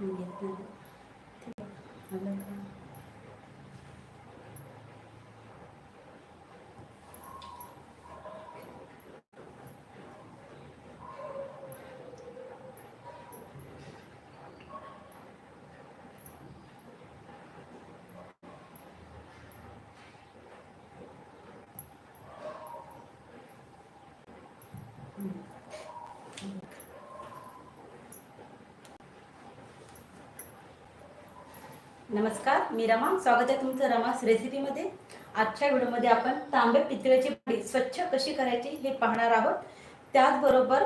घेत नाही नमस्कार मी रमा. स्वागत आहे तुमचं रमास रेसिपीमध्ये आजच्या व्हिडिओमध्ये आपण तांबे पितळेची भांडी स्वच्छ कशी करायची हे पाहणार आहोत. त्याचबरोबर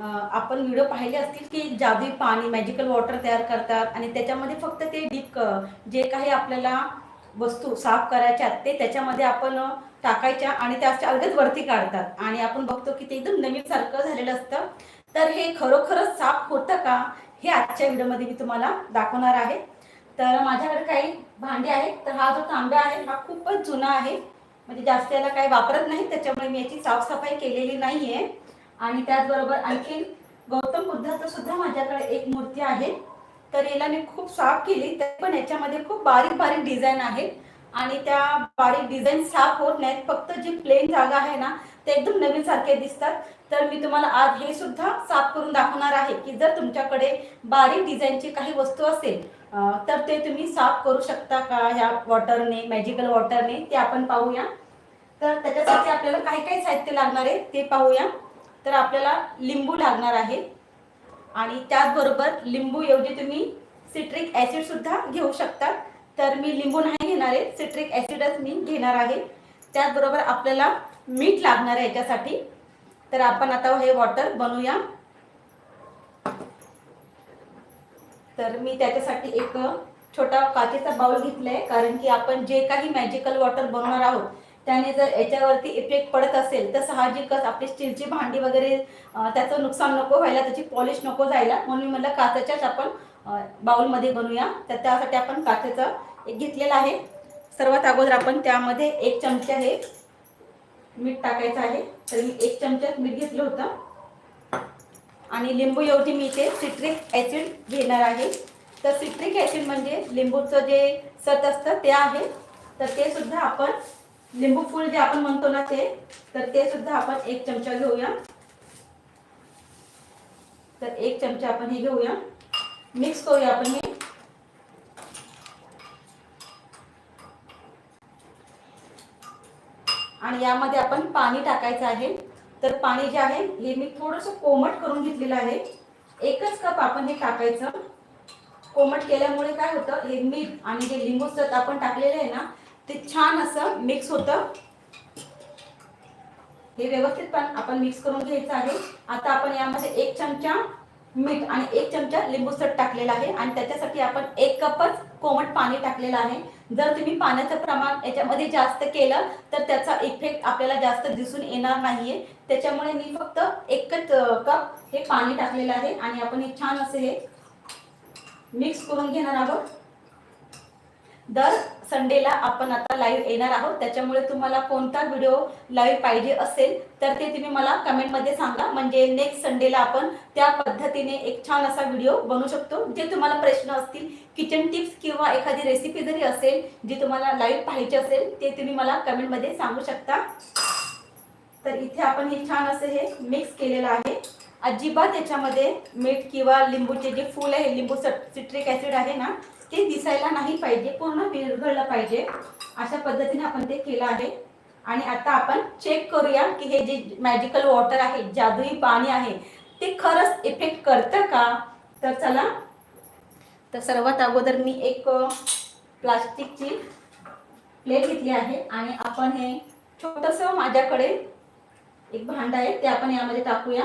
आपण व्हिडिओ पाहिले असतील की जादुई पाणी मॅजिकल वॉटर तयार करतात आणि त्याच्यामध्ये फक्त ते डीप जे काही आपल्याला वस्तू साफ करायच्या ते त्याच्यामध्ये आपण टाकायच्या आणि त्याच्या अलगद वरती काढतात. आणि आपण बघतो की ते एकदम नवीन सारखं झालेलं असतं. तर हे खरोखरच साफ होतं का हे आजच्या व्हिडिओमध्ये मी तुम्हाला दाखवणार आहे. तर माझ्याकडे काही भांडे आहेत. तर हा जो तांब्या आहे हा खूपच जुना आहे. म्हणजे जास्त याला काही वापरत नाही. त्याच्यामुळे मी याची साफसफाई केलेली नाही आहे आणि त्याचबरोबर आणखी गौतम बुद्धाचं सुद्धा माझ्याकडे एक मूर्ती आहे. तर याला मी खूप साफ केली. तर पण याच्यामध्ये खूप बारीक बारीक डिझाईन आहे. आणि त्या बारीक डिझाईन साफ होत नाहीत. फक्त जी प्लेन जागा आहे ना ते एकदम नवीन सारखे दिसतात. तर मी तुम्हाला आज हे सुद्धा साफ करून दाखवणार आहे की जर तुमच्याकडे बारीक डिझाईनची काही वस्तू असेल तर ते तुम्ही साफ करू शकता का ह्या वॉटरने मॅजिकल वॉटरने ते आपण पाहूया. तर त्याच्यासाठी आपल्याला काही काही साहित्य लागणार आहे ते पाहूया. तर आपल्याला लिंबू लागणार आहे. आणि त्याचबरोबर लिंबू ऐवजी तुम्ही सिट्रिक ॲसिड सुद्धा घेऊ शकता. तर मी लिंबू नाही घेणार आहे सिट्रिक ॲसिडच मी घेणार आहे. त्याचबरोबर आपल्याला मीठ लागणार आहे याच्यासाठी. तर आपण आता हे वॉटर बनवूया. तर मी त्याच्यासाठी एक छोटा काचेचा बाउल घेतला आहे कारण की आपण जे काही मॅजिकल वॉटर बनवणार आहोत त्याने जर याच्यावरती इफेक्ट पडत असेल तर साहजिकच आपली स्टीलची भांडी वगैरे त्याचं नुकसान नको व्हायला त्याची पॉलिश नको जायला. म्हणून मी म्हटलं काचेच्याच आपण बाउलमध्ये बनवूया. तर त्यासाठी आपण काचेचं एक घेतलेलं आहे. सर्वात अगोदर आपण त्यामध्ये एक चमचा हे मीठ टाकायचं आहे. तर मी एक चमचा मीठ घेतलं होतं. आणि लिंबू एवढी मी इथे सिट्रिक ॲसिड घेणार आहे. तर सिट्रिक ॲसिड म्हणजे लिंबूचं जे सत असतं ते आहे. तर ते सुद्धा आपण लिंबू फूल जे आपण म्हणतो ना ते तर ते सुद्धा आपण एक चमचा घेऊया. तर एक चमचा आपण हे घेऊया. मिक्स करूया आपण हे. आणि यामध्ये आपण पाणी टाकायचं आहे. तर पाणी जे आहे हे मी थोडंसं कोमट करून घेतलेलं आहे. एकच कप आपण हे टाकायचं. कोमट केल्यामुळे काय होतं हे मीठ आणि जे लिंबू सत आपण टाकलेलं आहे ना ते छान असं मिक्स होतं. हे व्यवस्थित पण आपण मिक्स करून घ्यायचं आहे. आता आपण यामध्ये एक चमचा मीठ आणि एक चमचा लिंबू सट टाकलेला आहे आणि त्याच्यासाठी आपण एक कपच कोमट पाणी टाकलेलं आहे. जर तुम्ही पाण्याचं प्रमाण याच्यामध्ये जास्त केलं तर त्याचा इफेक्ट आपल्याला जास्त दिसून येणार नाहीये. त्याच्यामुळे मी फक्त एकच कप हे पाणी टाकलेलं आहे आणि आपण हे छान असे हे मिक्स करून घेणार आहोत. दर संडेला आपण आता लाईव्ह येणार आहोत. त्याच्यामुळे तुम्हाला कोणता व्हिडिओ लाईव्ह पाहिजे असेल तर ते तुम्ही मला कमेंटमध्ये सांगा. म्हणजे नेक्स्ट संडेला आपण त्या पद्धतीने एक छान असा व्हिडिओ बनवू शकतो. जे तुम्हाला प्रश्न असतील किचन टिप्स किंवा एखादी रेसिपी जरी असेल जी तुम्हाला लाईव्ह पाहिजे असेल ते तुम्ही मला कमेंटमध्ये सांगू शकता. तर इथे आपण हे छान असं हे मिक्स केलेलं आहे. अजिबात याच्यामध्ये मीठ किंवा लिंबूचे जे फूल आहे लिंबू सिट्रिक ॲसिड आहे ना ते दिसायला नाही पाहिजे पूर्ण विरघळलं पाहिजे. अशा पद्धतीने आपण ते केलं आहे. आणि आता आपण चेक करूया की हे जे मॅजिकल वॉटर आहे जादुई पाणी आहे ते खरंच इफेक्ट करतं का? तर चला. तर सर्वात अगोदर मी एक प्लास्टिकची प्लेट घेतली आहे आणि आपण हे छोटंसं माझ्याकडे एक भांड आहे ते आपण यामध्ये टाकूया.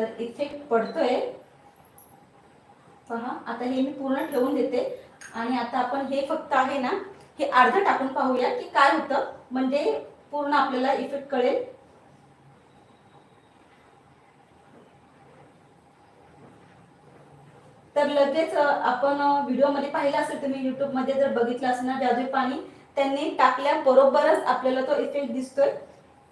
तर इफेक्ट पडतोय. पहा आता हे मी पूर्ण ठेवून देते. आणि आता आपण हे फक्त आहे ना हे अर्ध टाकून पाहूया की काय होतं. म्हणजे पूर्ण आपल्याला इफेक्ट कळेल. तर लगेच आपण व्हिडिओमध्ये पाहिला असेल तुम्ही युट्यूबमध्ये जर बघितलं असेल ना जादू पाणी त्यांनी टाकल्या बरोबरच आपल्याला तो इफेक्ट दिसतोय.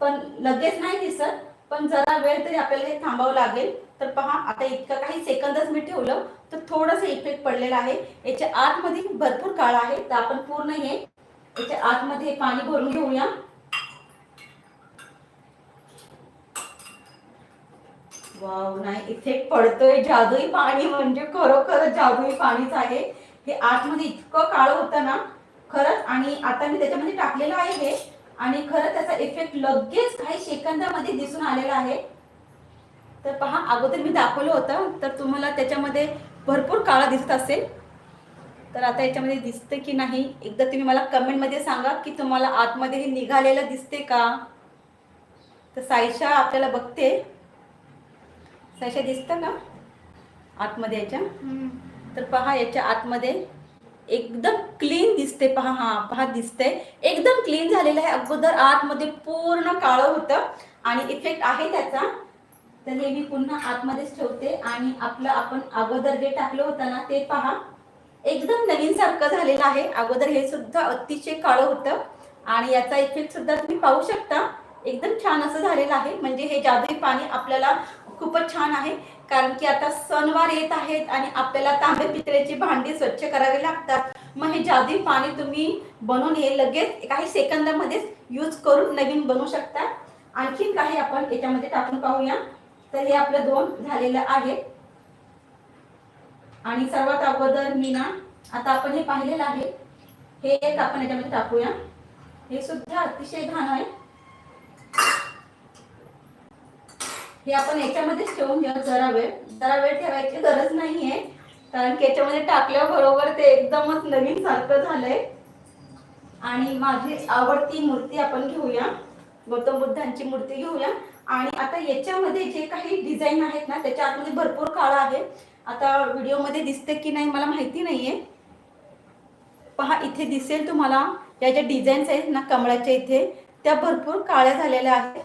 पण लगेच नाही दिसत. पण जरा वेळ तरी आपल्याला हे थांबावं लागेल. तर पहा आता इतकं काही सेकंदच मी ठेवलं तर थोडंसं इफेक्ट पडलेला आहे. याच्या आतमध्ये भरपूर काळ आहे तर आपण पूर्ण हे याच्या आतमध्ये पाणी भरून घेऊया. वाव नाही इफेक्ट पडतोय जादुई पाणी म्हणजे खरोखर जादुई पाणीच आहे. हे आतमध्ये इतकं काळ होतं ना खरंच. आणि आता मी त्याच्यामध्ये टाकलेलं आहे हे. आणि खरं त्याचा इफेक्ट लगेच काही सेकंदामध्ये दिसून आलेला आहे. तर पहा अगोदर मी दाखवलं होतं तर तुम्हाला त्याच्यामध्ये भरपूर काळा दिसत असेल. तर आता याच्यामध्ये दिसते की नाही? एकदा तुम्ही मला कमेंटमध्ये सांगा की तुम्हाला आतमध्ये हे निघालेलं दिसते का? तर साईशा आपल्याला बघते. साईशा दिसतं का? आतमध्ये याच्या? तर पहा याच्या आतमध्ये एकदम क्लीन दिसते. पहा हा पहा दिसतंय एकदम क्लीन झालेलं आहे. अगोदर आतमध्ये पूर्ण काळं होतं. आणि इफेक्ट आहे त्याचा. तर हे मी पुन्हा आतमध्येच ठेवते. आणि आपलं आपण अगोदर जे टाकलं होतं ना ते पहा. एकदम नवीन सारखं झालेलं आहे. अगोदर हे सुद्धा अतिशय काळं होतं. आणि याचा इफेक्ट सुद्धा तुम्ही पाहू शकता. एकदम छान असं झालेलं आहे. म्हणजे हे जादुई पाणी आपल्याला खूपच छान आहे. कारण की आता सणवार येत आहेत आणि आपल्याला तांबे पितळेची भांडी स्वच्छ करावी लागतात. मग हे जादी पाणी तुम्ही बनवून हे लगेच काही सेकंदामध्येच यूज करून नवीन बनवू शकता. आणखीन काही आपण याच्यामध्ये टाकून पाहूया. तर हे आपलं दोन झालेलं आहे. आणि सर्वात अगोदर मी ना आता आपण हे पाहिलेलं आहे. हे एक आपण याच्यामध्ये टाकूया. हे सुद्धा अतिशय घाण आहे. हे आपण याच्यामध्येच ठेवून घेऊ जरा वेळ. जरा वेळ ठेवायची गरज नाहीये. कारण की याच्यामध्ये टाकल्याबरोबर ते एकदमच नवीन सारखं झालंय. आणि माझी आवडती मूर्ती आपण घेऊया. गौतम बुद्धांची मूर्ती घेऊया. आणि आता याच्यामध्ये जे काही डिझाईन आहेत ना त्याच्या आतमध्ये भरपूर काळा आहे. आता व्हिडिओमध्ये दिसते की नाही मला माहिती नाहीये. पहा इथे दिसेल तुम्हाला. या ज्या डिझाईन्स आहेत ना कमळाच्या इथे त्या भरपूर काळ्या झालेल्या आहेत.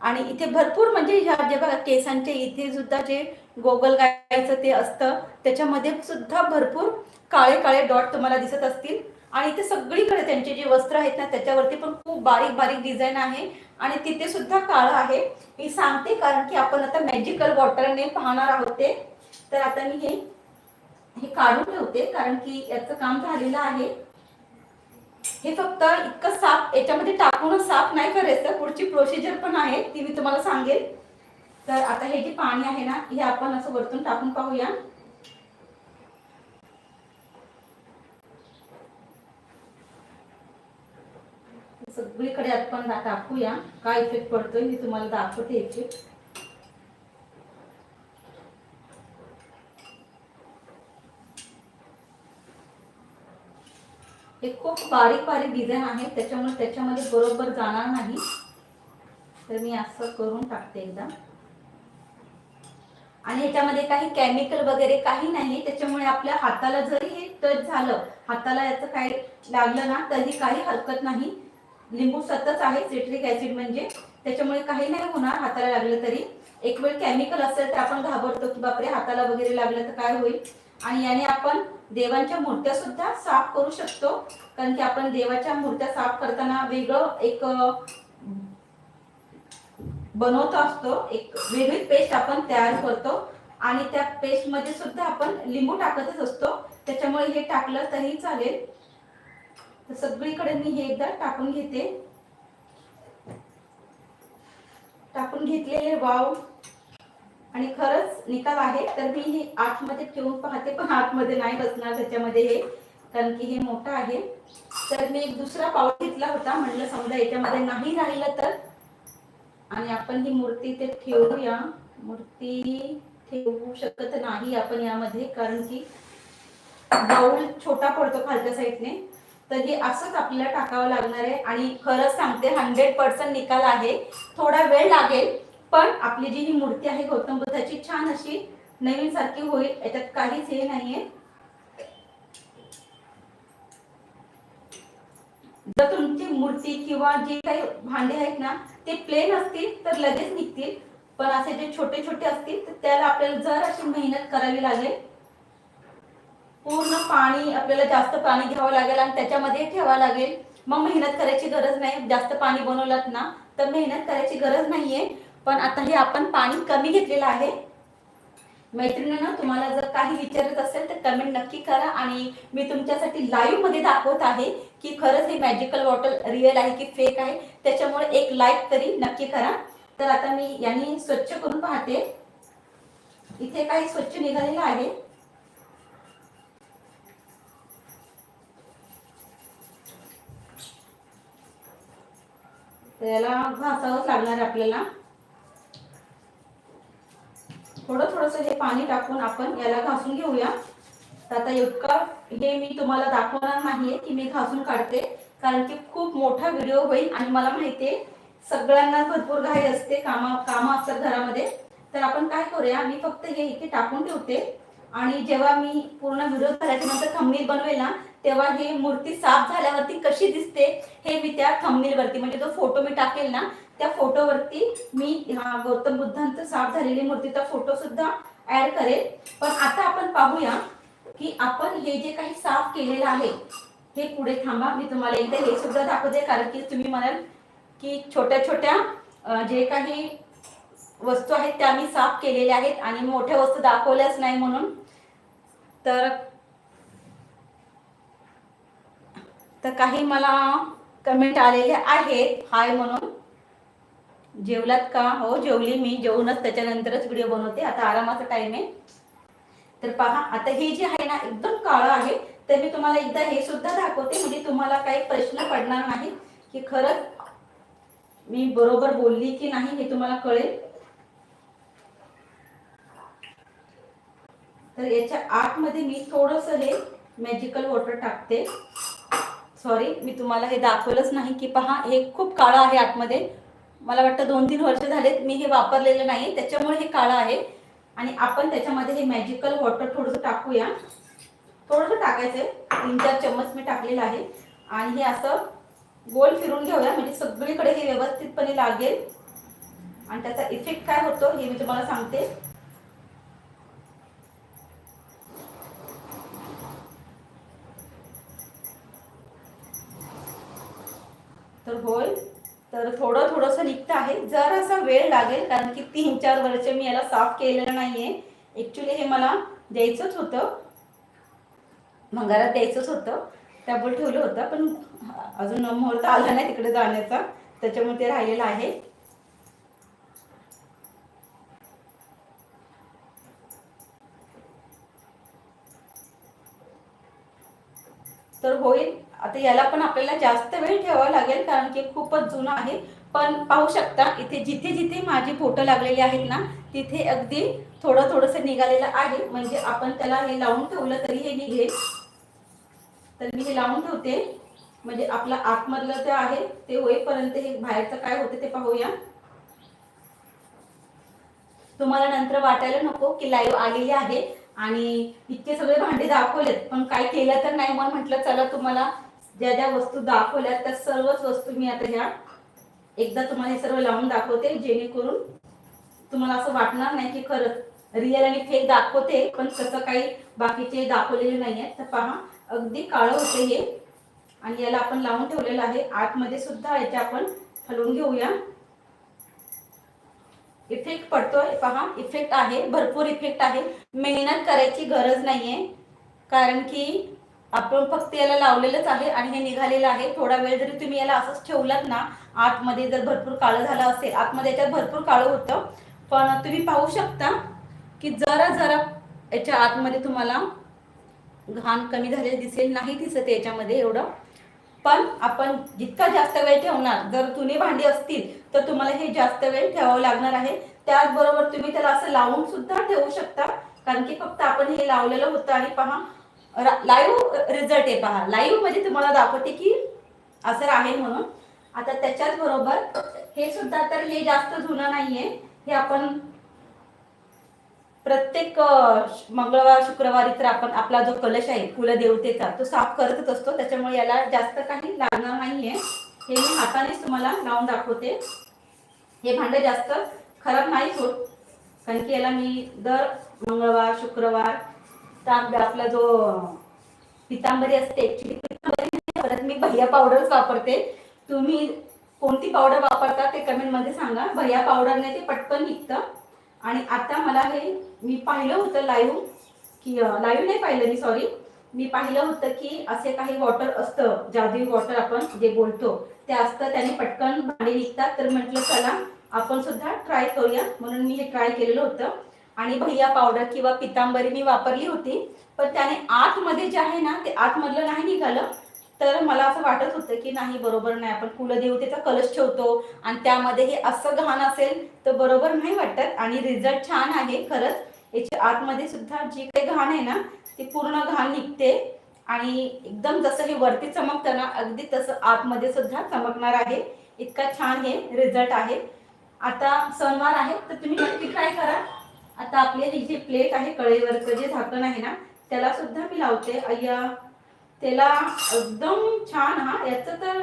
आणि इथे भरपूर म्हणजे ह्या जे बघा केसांचे इथे सुद्धा जे गोगल गायचं ते असतं त्याच्यामध्ये सुद्धा भरपूर काळे काळे डॉट तुम्हाला दिसत असतील. आणि इथे सगळीकडे त्यांचे जे वस्त्र आहेत ना त्याच्यावरती पण खूप बारीक बारीक डिझाईन आहे. आणि तिथे सुद्धा काळं आहे. मी सांगते कारण की आपण आता मॅजिकल वॉटरने पाहणार आहोत ते. तर आता मी हे हे काढून ठेवते कारण की याचं काम झालेलं आहे. हे फक्त इतकं साफ याच्यामध्ये टाकूनच साफ नाही करायचं. पुढची प्रोसिजर पण आहे ती मी तुम्हाला सांगेल तर आता हे जे पाणी आहे ना हे आपण असं वरतून टाकून पाहूया. सगळीकडे आपण टाकूया. काय इफेक्ट पडतोय मी तुम्हाला दाखवते इफेक्ट हे खूप बारीक बारीक डिझाईन आहे. त्याच्यामुळे त्याच्यामध्ये बरोबर जाणार नाही. तर मी असं करून टाकते एकदा. आणि ह्याच्यामध्ये काही केमिकल वगैरे काही नाही. त्याच्यामुळे आपल्या हाताला जरी हे टच झालं हाताला याचं काही लागलं ना तरी काही हरकत नाही. लिंबू सतत आहे सिट्रिक ऍसिड म्हणजे. त्याच्यामुळे काही नाही होणार हाताला लागलं तरी. एक वेळ केमिकल असेल तर आपण घाबरतो की बापरे हाताला वगैरे लागलं तर काय होईल? आणि याने आपण देवांच्या मूर्त्या सुद्धा साफ करू शकतो. कारण की आपण देवाच्या मूर्त्या साफ करताना वेगळं एक बनवत बनवतो असतो. एक वेगळी पेस्ट आपण तयार करतो. आणि त्या पेस्टमध्ये सुद्धा आपण लिंबू टाकतच असतो. त्याच्यामुळे हे टाकलं तरी चालेल. तर सगळीकडे मी हे एकदा टाकून घेते. टाकून घेतलेले वाव. आणि खरंच निकाल आहे तर मी हे आतमध्ये ठेवून पाहते पण आतमध्ये नाही बसणार त्याच्यामध्ये हे कारण की हे मोठं आहे. तर मी एक दुसरा पाऊल घेतला होता म्हणलं समजा याच्यामध्ये नाही राहिलं तर. आणि आपण ही मूर्ती ते ठेवूया. मूर्ती ठेवू शकत नाही आपण यामध्ये कारण की बाऊल छोटा पडतो खालच्या साईडने. तर हे असंच आपल्याला टाकावं लागणार आहे. आणि खरंच सांगते हंड्रेड पर्सेंट निकाल आहे. थोडा वेळ लागेल पण आपली जी ही मूर्ती आहे गौतम बुद्धाची छान अशी नवीन सारखी होईल. याच्यात काहीच हे नाहीये. जर तुमची मूर्ती किंवा जे काही भांडे आहेत ना ते प्लेन असतील तर लगेच निघतील. पण असे जे छोटे छोटे असतील तर त्याला आपल्याला जर अशी मेहनत करावी लागेल पूर्ण पाणी आपल्याला जास्त पाणी घ्यावं लागेल आणि त्याच्यामध्ये ठेवावं लागेल. मग मेहनत करायची गरज नाही. जास्त पाणी बनवलं ना तर मेहनत करायची गरज नाहीये. पण आता हे आपण पाणी कमी घेतलेलं आहे. मैत्रिणींना तुम्हाला जर काही विचारत असेल तर कमेंट नक्की करा आणि मी तुमच्यासाठी लाईव्हमध्ये दाखवत आहे की खरंच हे मॅजिकल वॉटर रिअल आहे की फेक आहे. त्याच्यामुळे एक लाईक तरी नक्की करा. तर आता मी यांनी स्वच्छ करून पाहते. इथे काही स्वच्छ निघालेलं आहे. त्याला घासावंच लागणार आपल्याला. थोडं थोडंसं हे पाणी टाकून आपण याला घासून घेऊया. तर आता इतका हे मी तुम्हाला दाखवणार नाहीये की मी घासून काढते कारण की खूप मोठा व्हिडिओ होईल आणि मला माहितीये सगळ्यांना भरपूर घाई असते कामा कामं असतात घरामध्ये. तर आपण काय करूया मी फक्त हे इथे टाकून ठेवते. आणि जेव्हा मी पूर्ण व्हिडिओ झाल्याच्यानंतर थंबनील बनवेल ना तेव्हा हे मूर्ती साफ झाल्यावरती कशी दिसते हे मी त्या थंबनील वरती म्हणजे जो फोटो मी टाकेल ना त्या फोटोवरती मी हा गौतम बुद्धांचं साफ झालेली मूर्तीचा फोटो सुद्धा ऍड करेल. पण आता आपण पाहूया की आपण हे जे काही साफ केलेलं आहे हे पुढे थांबा. मी तुम्हाला एकदा हे सुद्धा दाखवते कारण की तुम्ही म्हणाल की छोट्या छोट्या जे काही वस्तू आहेत त्या मी साफ केलेल्या आहेत आणि मोठ्या वस्तू दाखवल्याच नाही म्हणून. तर तर काही मला कमेंट आलेले आहेत हाय म्हणून. जेवलात का? हो जेवली मी. जेवूनच त्याच्यानंतरच व्हिडिओ बनवते. आता आरामाचा टाइम आहे. तर पहा आता हे जे आहे ना एकदम काळं आहे. तर मी तुम्हाला एकदा हे सुद्धा दाखवते. म्हणजे तुम्हाला काही प्रश्न पडणार नाही की खरंच मी बरोबर बोलली की नाही हे तुम्हाला कळेल. तर याच्या आतमध्ये मी थोडस हे मॅजिकल वॉटर टाकते. सॉरी मी तुम्हाला हे दाखवलंच नाही की पहा हे खूप काळं आहे आतमध्ये. मला वाटतं दोन तीन वर्ष झालेत मी हे वापरलेलं नाही त्याच्यामुळे हे काळं आहे. आणि आपण त्याच्यामध्ये हे मॅजिकल वॉटर थोडंसं टाकूया. थोडंसं टाकायचं आहे तीन चार चम्मच मी टाकलेलं आहे. आणि हे असं गोल फिरून घेऊया. म्हणजे सगळीकडे हे व्यवस्थितपणे लागेल. आणि त्याचा इफेक्ट काय होतो हे मी तुम्हाला सांगते. तर होय तर थोडं थोडंसं निघतं आहे. जरासा वेळ लागेल कारण की तीन चार वर्ष मी याला साफ केलेलं नाहीये. ॲक्च्युली हे मला द्यायचंच होतं. भंगारात द्यायचंच होतं. त्यामुळे ठेवलं होतं पण अजून मुहूर्त आला नाही तिकडे जाण्याचा. त्याच्यामुळे ते राहिलेलं आहे. तर होईल. आता याला पण आपल्याला जास्त वेळ ठेवावा लागेल कारण की खूपच जुनं आहे. पण पाहू शकता इथे जिथे जिथे माझी फोटो लागलेली आहेत ना तिथे अगदी थोडं थोडंसं निघालेलं आहे. म्हणजे आपण त्याला हे लावून ठेवलं तरी हे निघेल. तर मी हे लावून ठेवते. म्हणजे आपलं आतमधलं जे आहे ते होईपर्यंत हे बाहेरचं काय होतं ते पाहूया. तुम्हाला नंतर वाटायला नको की लाईव्ह आलेली आहे आणि इतके सगळे भांडे दाखवलेत. पण काय केलं तर नाही म्हणून म्हटलं चला तुम्हाला ज्या ज्या वस्तू दाखवल्या त्या सर्वच वस्तू मी आता ह्या एकदा तुम्हाला हे सर्व लावून दाखवते जेणेकरून तुम्हाला असं वाटणार नाही की खरंच रिअल आणि फेक दाखवते पण तसं काही बाकीचे दाखवलेले नाही आहेत. तर पहा अगदी काळं होते हे. आणि याला आपण लावून ठेवलेलं आहे. आतमध्ये सुद्धा याच्या आपण हलवून घेऊया. इफेक्ट पडतोय. पहा इफेक्ट आहे. भरपूर इफेक्ट आहे. मेहनत करायची गरज नाहीये. कारण की आपण फक्त याला लावलेलंच आहे आणि हे निघालेलं आहे. थोडा वेळ जरी तुम्ही याला असंच ठेवलात ना आतमध्ये जर भरपूर काळं झालं असेल आतमध्ये याच्यात भरपूर काळं होतं. पण तुम्ही पाहू शकता की जरा जरा याच्या आतमध्ये तुम्हाला घाण कमी झालेली दिसेल नाही दिसत याच्यामध्ये एवढं. पण आपण जितका जास्त वेळ ठेवणार जर जुनी भांडी असतील तर तुम्हाला हे जास्त वेळ ठेवावं लागणार आहे. त्याचबरोबर तुम्ही त्याला असं लावून सुद्धा ठेवू शकता. कारण की फक्त आपण हे लावलेलं होतं आणि पहा लाईव्ह रिझल्ट आहे पहा. लाईव्हमध्ये तुम्हाला दाखवते की असं आहे म्हणून. आता त्याच्याच बरोबर हे सुद्धा तर हे जास्त जुनं नाहीये. हे आपण प्रत्येक मंगळवार शुक्रवारी तर आपण आपला जो कलश आहे कुलदेवतेचा तो साफ करतच असतो. त्याच्यामुळे याला जास्त काही लागणार नाहीये. हे मी हातानेच तुम्हाला लावून दाखवते. हे भांडं जास्त खराब नाहीच होत. कारण की याला मी दर मंगळवार शुक्रवार आपला जो पितांबरी असते परत मी भैया पावडरच वापरते. तुम्ही कोणती पावडर वापरता ते कमेंटमध्ये सांगा. भैया पावडरने ते पटकन निघतं. आणि आता मला हे मी पाहिलं होतं लाईव्ह की लाईव्ह नाही पाहिलं मी सॉरी मी पाहिलं होतं की असे काही वॉटर असतं जादू वॉटर आपण जे बोलतो ते असतं त्याने पटकन भांडी निघतात. तर म्हटलं चला आपण सुद्धा ट्राय करूया. म्हणून मी हे ट्राय केलेलं होतं. आणि भैया पावडर किंवा पितांबरी मी वापरली होती. पण त्याने आतमध्ये जे आहे ना ते आतमधलं नाही निघालं. तर मला असं वाटत होतं की नाही बरोबर नाही. आपण कुलदेवतेचा कलश ठेवतो आणि त्यामध्ये हे असं घाण असेल तर बरोबर नाही वाटत. आणि रिझल्ट छान आहे खरंच. याच्या आतमध्ये सुद्धा जी काही घाण आहे ना ती पूर्ण घाण निघते. आणि एकदम जसं हे वरती चमकतं ना अगदी तसं आतमध्ये सुद्धा चमकणार आहे. इतका छान हे रिझल्ट आहे. आता सणवार आहे तर तुम्ही नक्की ट्राय करा. आता आपले ही जी प्लेट आहे कळेवरचं जे झाकण आहे ना त्याला सुद्धा मी लावते. अय्या त्याला एकदम छान हा. याचं तर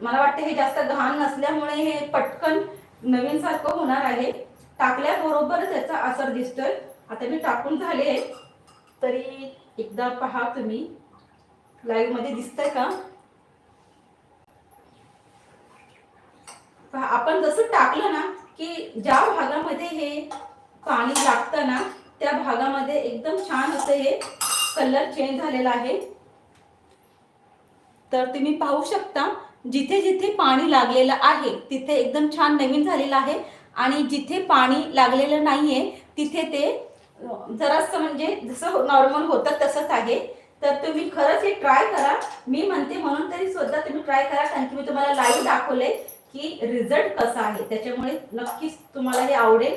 मला वाटतं हे जास्त घाण नसल्यामुळे हे पटकन नवीन सारखं होणार आहे. टाकल्याबरोबरच याचा असर दिसतोय. आता मी टाकून झाले तरी एकदा पहा तुम्ही. लाईव्हमध्ये दिसतंय का? आपण जसं टाकलं ना की ज्या भागामध्ये हे पाणी लागतं ना त्या भागामध्ये एकदम छान असं हे कलर चेंज झालेला आहे. तर तुम्ही पाहू शकता जिथे जिथे पाणी लागलेलं आहे तिथे एकदम छान नवीन झालेलं आहे. आणि जिथे पाणी लागलेलं नाहीये तिथे ते जरासं म्हणजे जसं नॉर्मल होतं तसंच आहे. तर तुम्ही खरंच हे ट्राय करा. मी म्हणते म्हणून तरी सुद्धा तुम्ही ट्राय करा कारण की मी तुम्हाला लाईव्ह दाखवले की रिझल्ट कसा आहे. त्याच्यामुळे नक्कीच तुम्हाला हे आवडेल.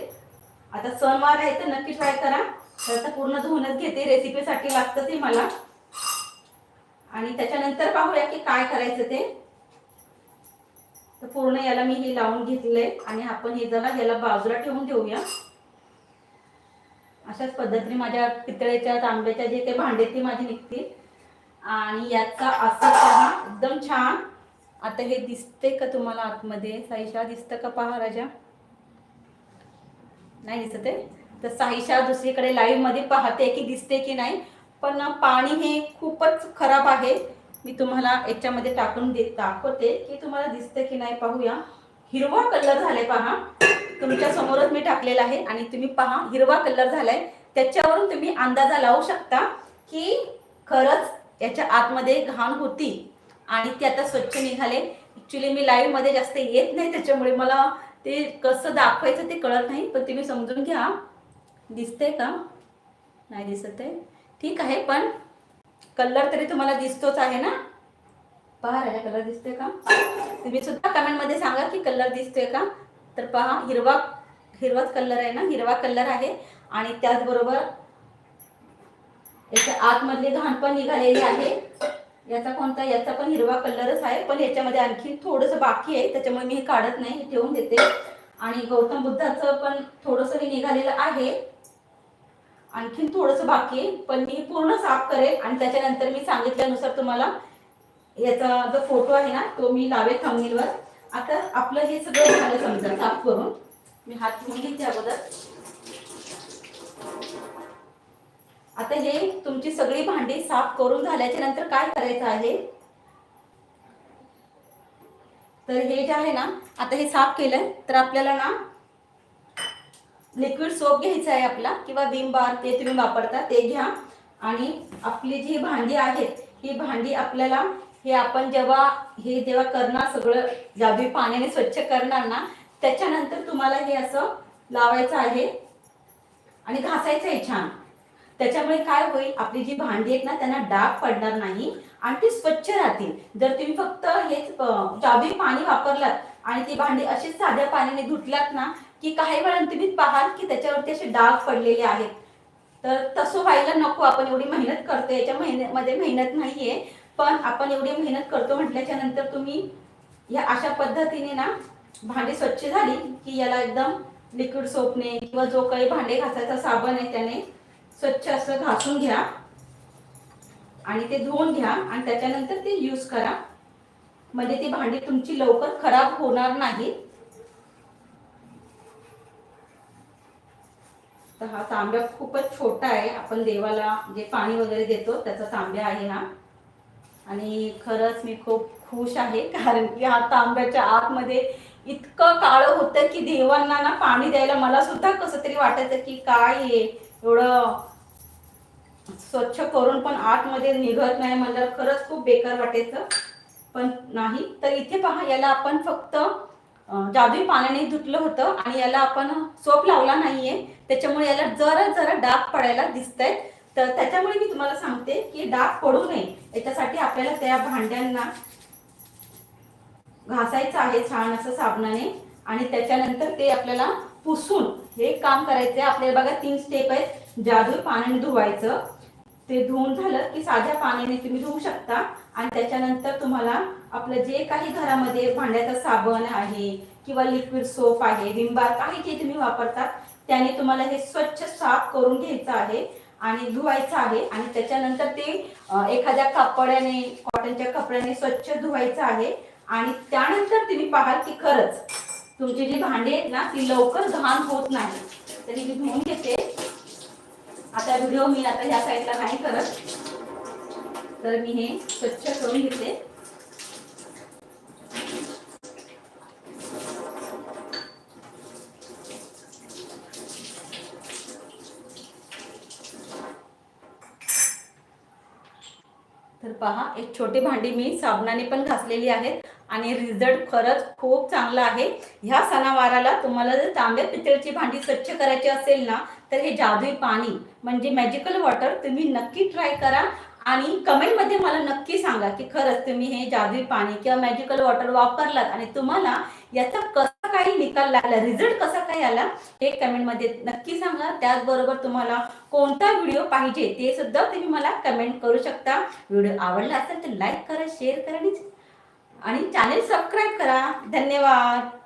आता सणवार आहे तर नक्की ट्राय करा. तर आता पूर्ण धुवूनच घेते. रेसिपीसाठी लागतं ते मला. आणि त्याच्यानंतर पाहूया की काय करायचं ते. तर पूर्ण याला मी हे लावून घेतलंय. आणि आपण हे जरा याला बाजूला ठेवून देऊया. अशाच पद्धतीने माझ्या पितळेच्या तांब्याच्या जे ते भांडे ते माझे निघतील. आणि याचा असा पहा. एकदम छान. आता हे दिसते का तुम्हाला आतमध्ये? साईशा दिसतं का पहा राजा? नाही दिसत आहे. तर साईशा दुसरीकडे लाईव्हमध्ये पाहते की दिसते की नाही. पण पाणी हे खूपच खराब आहे. मी तुम्हाला याच्यामध्ये टाकून देत दाखवते की तुम्हाला दिसतं की नाही. पाहूया. हिरवा कलर झालाय पहा. तुमच्या समोरच मी टाकलेला आहे आणि तुम्ही पहा हिरवा कलर झालाय. त्याच्यावरून तुम्ही अंदाजा लावू शकता की खरंच याच्या आतमध्ये घाण होती आणि ते आता स्वच्छ निघाले. ॲक्च्युली मी लाईव्हमध्ये जास्त येत नाही त्याच्यामुळे मला ते कसं दाखवायचं ते कळत नाही पण तुम्ही समजून घ्या. दिसते का? नाही दिसत आहे. ठीक आहे पण कलर तरी तुम्हाला दिसतोच आहे ना? पहा राजा कलर दिसतोय का? तुम्ही सुद्धा कमेंटमध्ये सांगा की कलर दिसतोय का? तर पहा हिरवा हिरवाच कलर आहे ना? हिरवा कलर आहे. आणि त्याचबरोबर याच्या आतमधले घाण पण निघालेली आहे. याचा कोणता याचा पण हिरवा कलरच आहे पण याच्यामध्ये आणखी थोडंसं बाकी आहे त्याच्यामुळे मी हे काढत नाही हे ठेवून देते. आणि गौतम बुद्धाचं पण थोडंसं हे निघालेलं आहे. आणखीन थोडंसं बाकी आहे पण मी पूर्ण साफ करेल आणि त्याच्यानंतर मी सांगितल्यानुसार तुम्हाला याचा जो फोटो आहे ना तो मी लावेल थांबणीवर आता आपलं हे सगळं झालं समजा साफ करून. मी हात धुवून घेते अगोदर. आता हे तुमची सगळी भांडी साफ करून झाल्याच्यानंतर काय करायचं आहे? तर हे जे आहे ना आता हे साफ केलंय तर आपल्याला ना लिक्विड सोप घ्यायचा आहे आपला किंवा विम बार ते तुम्ही वापरता ते घ्या. आणि आपली जी भांडी आहेत ही भांडी आपल्याला हे आपण जेव्हा हे जेव्हा करणार सगळं जादुई पाण्याने स्वच्छ करणार ना त्याच्यानंतर तुम्हाला हे असं लावायचं आहे. आणि घासायचं आहे छान. त्याच्यामुळे काय होईल? आपली जी भांडी आहेत ना त्यांना डाग पडणार नाही आणि ती स्वच्छ राहतील. जर तुम्ही फक्त हेच अं, पाणी वापरलात आणि ती भांडी अशीच साध्या पाण्याने धुतलात ना की काही वेळा तुम्ही पाहाल की त्याच्यावरती असे डाग पडलेले आहेत. तर तसं व्हायला नको आपण एवढी मेहनत करतो याच्या महिन्यामध्ये मेहनत नाहीये. पण आपण एवढी मेहनत करतो म्हटल्याच्या नंतर तुम्ही या अशा पद्धतीने ना भांडी स्वच्छ झाली की याला एकदम लिक्विड सोपने किंवा जो काही भांडे घासायचा साबण आहे त्याने स्वच्छ असं घासून घ्या. आणि ते धुवून घ्या आणि त्याच्यानंतर ते यूज करा. म्हणजे ती भांडी तुमची लवकर खराब होणार नाही. तर हा तांब्या खूपच छोटा आहे. आपण देवाला जे पाणी वगैरे देतो त्याचा तांब्या आहे हा. आणि खरंच मी खूप खुश आहे कारण की हा तांब्याच्या आतमध्ये इतकं काळं होतं की देवांना ना पाणी द्यायला मला सुद्धा कसं तरी वाटायचं की काय आहे एवढं स्वच्छ करून पण आतमध्ये निघत नाही म्हणलं खरंच खूप बेकार वाटायचं पण नाही तर इथे पहा याला आपण फक्त अं, जादुई पाण्याने धुतलं होतं आणि याला आपण सोप लावला नाहीये. त्याच्यामुळे याला जरा जरा डाग पडायला दिसत आहेत तर त्याच्यामुळे मी तुम्हाला सांगते की डाग पडू नये. याच्यासाठी आपल्याला त्या भांड्यांना घासायचं आहे छान असं साबणाने. आणि त्याच्यानंतर ते आपल्याला पुसून हे काम करायचं आहे आपल्याला बघा तीन स्टेप आहेत. जादू पाण्याने धुवायचं. ते धुवून झालं की साध्या पाण्याने तुम्ही धुवू शकता. आणि त्याच्यानंतर तुम्हाला आपलं जे काही घरामध्ये भांड्याचा साबण आहे किंवा लिक्विड सोप आहे विंबार काही जे तुम्ही वापरतात त्याने तुम्हाला हे स्वच्छ साफ करून घ्यायचं आहे आणि धुवायचं आहे. आणि त्याच्यानंतर ते एखाद्या कपड्याने कॉटनच्या कपड्याने स्वच्छ धुवायचं आहे. आणि त्यानंतर तुम्ही पाहाल की खरंच तुमची जी भांडी आहेत ना ती लवकर घाण होत नाही. तरी मी धुवून घेते. आता व्हिडिओ मी आता ह्या साईडला नाही करत. तर मी हे स्वच्छ करून घेते. तर पहा एक छोटी भांडी मी साबणाने पण घासलेली आहेत. आणि रिझल्ट खरंच खूप चांगला आहे. ह्या सणावाराला तुम्हाला जर तांब्या पितळची भांडी स्वच्छ करायची असेल ना तर हे जादुई पाणी म्हणजे मॅजिकल वॉटर तुम्ही नक्की ट्राय करा. आणि कमेंटमध्ये मला नक्की सांगा की खरंच तुम्ही हे जादुई पाणी किंवा मॅजिकल वॉटर वापरलात आणि तुम्हाला याचा कसा काही निकाल लागला रिझल्ट कसा काय आला हे कमेंटमध्ये नक्की सांगा. त्याचबरोबर तुम्हाला कोणता व्हिडिओ पाहिजे ते सुद्धा तुम्ही मला कमेंट करू शकता. व्हिडिओ आवडला असेल तर लाईक करा शेअर करा आणि आणि चॅनेल सबस्क्राईब करा. धन्यवाद.